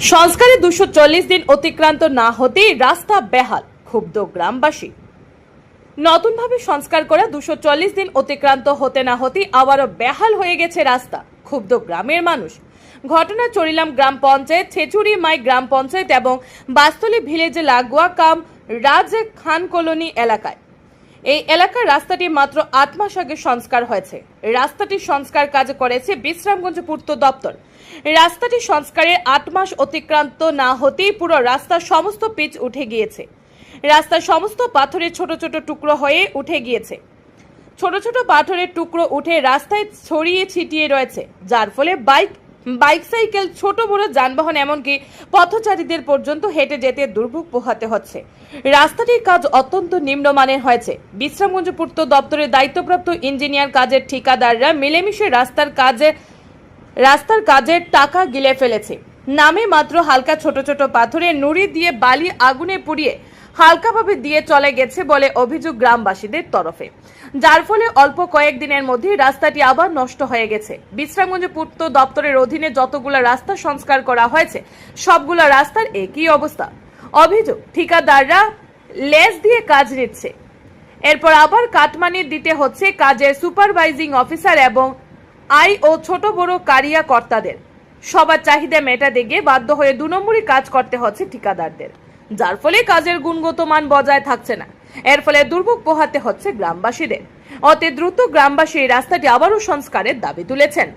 সংস্কারে দুশো চল্লিশ দিন অতিক্রান্ত না হতেই রাস্তা বেহাল, ক্ষুব্ধ গ্রামবাসী। নতুনভাবে সংস্কার করা দুশো চল্লিশ দিন অতিক্রান্ত হতে না হতেই আবারও বেহাল হয়ে গেছে রাস্তা, ক্ষুব্ধ গ্রামের মানুষ। ঘটনা চরিলাম গ্রাম পঞ্চায়েত, ছেচুরি মাই গ্রাম পঞ্চায়েত এবং বাস্তলি ভিলেজে লাগোয়া কাম রাজ খান কলোনি এলাকায়। এই এলাকার রাস্তাটি মাত্র আট মাস আগে সংস্কার হয়েছে। রাস্তাটি সংস্কার কাজ করেছে বিশ্রামগঞ্জ পূর্ত দপ্তর। রাস্তাটি সংস্কারের আট মাস অতিক্রান্ত না হতেই পুরো রাস্তার সমস্ত পিচ উঠে গিয়েছে। রাস্তার সমস্ত পাথরের ছোট ছোট টুকরো হয়ে উঠে গিয়েছে। ছোট ছোট পাথরের টুকরো উঠে রাস্তায় ছড়িয়ে ছিটিয়ে রয়েছে, যার ফলে বাইক বাইক, সাইকেল, ছোট বড় যানবাহন, এমনকি পথচারীদের পর্যন্ত হেঁটে যেতে দুর্ভোগ পোহাতে হচ্ছে। রাস্তাটির কাজ অত্যন্ত নিম্নমানের হয়েছে। বিশ্রামগঞ্জ পূর্ত দপ্তরের দায়িত্বপ্রাপ্ত ইঞ্জিনিয়ার কাজের ঠিকাদাররা মিলেমিশে রাস্তার কাজে রাস্তার কাজের টাকা গিলে ফেলেছে। নামে মাত্র হালকা ছোট ছোট পাথরে নুড়ি দিয়ে বালি আগুনে পুড়িয়ে হালকাভাবে দিয়ে চলে গেছে বলে অভিযোগ গ্রামবাসীদের তরফে। যার ফলে অল্প কয়েকদিনের মধ্যে রাস্তাটি আবার নষ্ট হয়ে গেছে। বিশ্রামগঞ্জ পূর্ত দপ্তরের অধীনে যতগুলো রাস্তা সংস্কার করা হয়েছে, সবগুলো রাস্তার একই অবস্থা। অভিযোগ, ঠিকাদাররা লেজ দিয়ে কাজ নিচ্ছে। এরপর আবার কাটমানি দিতে হচ্ছে কাজের সুপারভাইজিং অফিসার এবং আই ও ছোট বড় কারিয়া কর্তাদের সবার চাহিদা মেটাতে গিয়ে বাধ্য হয়ে দু নম্বরই কাজ করতে হচ্ছে ঠিকাদারদের। যার ফলে কাজের গুণগত মান বজায় থাকছে না। এর ফলে দুর্ভোগ পোহাতে হচ্ছে গ্রামবাসীদের। অতি দ্রুত গ্রামবাসী এই রাস্তাটি আবারও সংস্কারের দাবি তুলেছেন।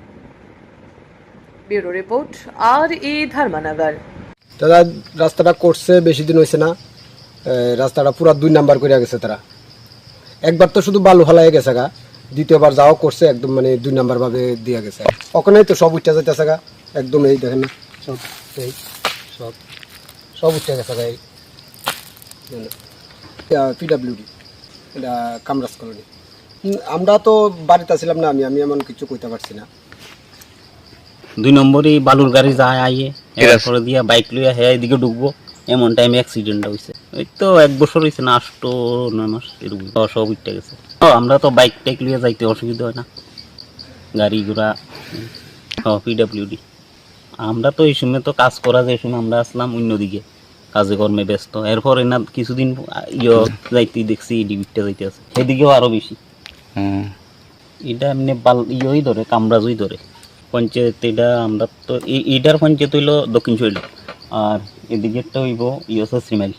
ব্যুরো রিপোর্ট, আর ই ধর্মনগর। তারা রাস্তাটা করছে, বেশি দিন হয়েছে না। রাস্তাটা পুরা দুই নাম্বার করে গেছে তারা। একবার তো শুধু বালু ফালাই গেছে গা, দ্বিতীয়বার যাও করছে, একদম মানে দুই নাম্বার ভাবে দিয়ে গেছে। ওখানেই তো সব উঠতে যাইতেছে গা। একদম এই দেখেন না। সব এই, সব। সব উঠতে গেছে এই। পিডাব্লিউডি এটা কামরাজ কলোনি। আমরা তো বাড়িতে ছিলাম না আমি আমি এমন কিছু কইতে পারছি না। দুই নম্বরই বালুর গাড়ি যায় আইয়ে এরপরে দিয়া বাইক লইয়া হ্যাঁ এদিকে ঢুকবো এমন টাইমে অ্যাক্সিডেন্টটা হয়েছে ওই তো এক বছর হয়েছে না আষ্ট নয় মাস এরকম সব উঠতে গেছে। ও আমরা তো বাইক টাইক লইয়া যাইতে অসুবিধা হয় না। গাড়ি ঘোড়া পিডাব্লিউডি আমরা তো এই সময় তো কাজ করা যায় শুনে সময় আমরা আসলাম অন্যদিকে। কাজে কর্মে ব্যস্ত। এরপর না কিছুদিন ইয়ে যাইতে দেখছি ডিবিটটা যাইতে আছে। সেদিকেও আরও বেশি। এটা এমনি বাল ইয়েই ধরে কামরাজই ধরে। পঞ্চায়েত এটা আমরা তো এইটার পঞ্চায়েত হইল দক্ষিণ শৈল আর এদিকেরটা হইব ইয়ে শ্রীমাইল